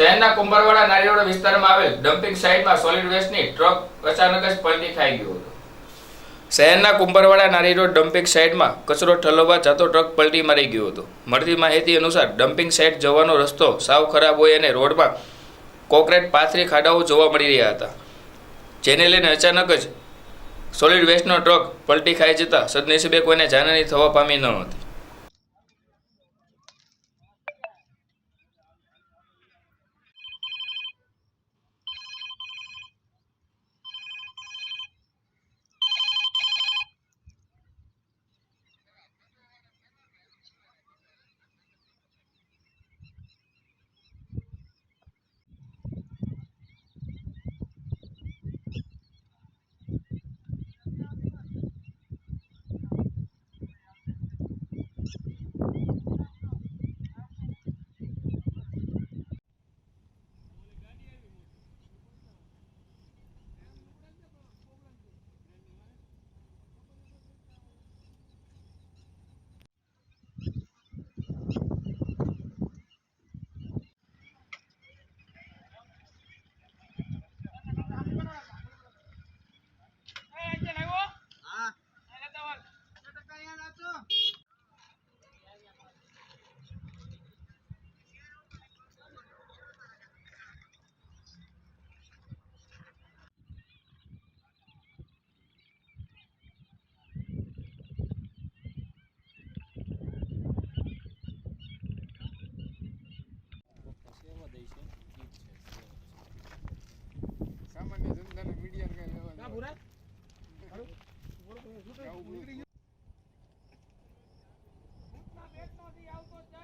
શહેરના કુંભારવાડા નારીવાડા વિસ્તારમાં આવેલ ડમ્પિંગ સાઇટમાં સોલિડ વેસ્ટની ટ્રક અચાનક જ પલટી ખાઈ ગયો હતો. શહેરના કુંભારવાડા નારી રોડ ડમ્પિંગ સાઇટમાં કચરો ઠલવવા જતો ટ્રક પલટી મારી ગયો હતો. મળતી માહિતી અનુસાર ડમ્પિંગ સાઇટ જવાનો રસ્તો સાવ ખરાબ હોય અને રોડમાં કોકરેટ, પાથરી, ખાડાઓ જોવા મળી રહ્યા હતા. જેને લઈને અચાનક જ સોલિડ વેસ્ટનો ટ્રક પલટી ખાઈ જતા સદનસીબે કોઈને જાનહાની થવા પામી ન હતી. આવતો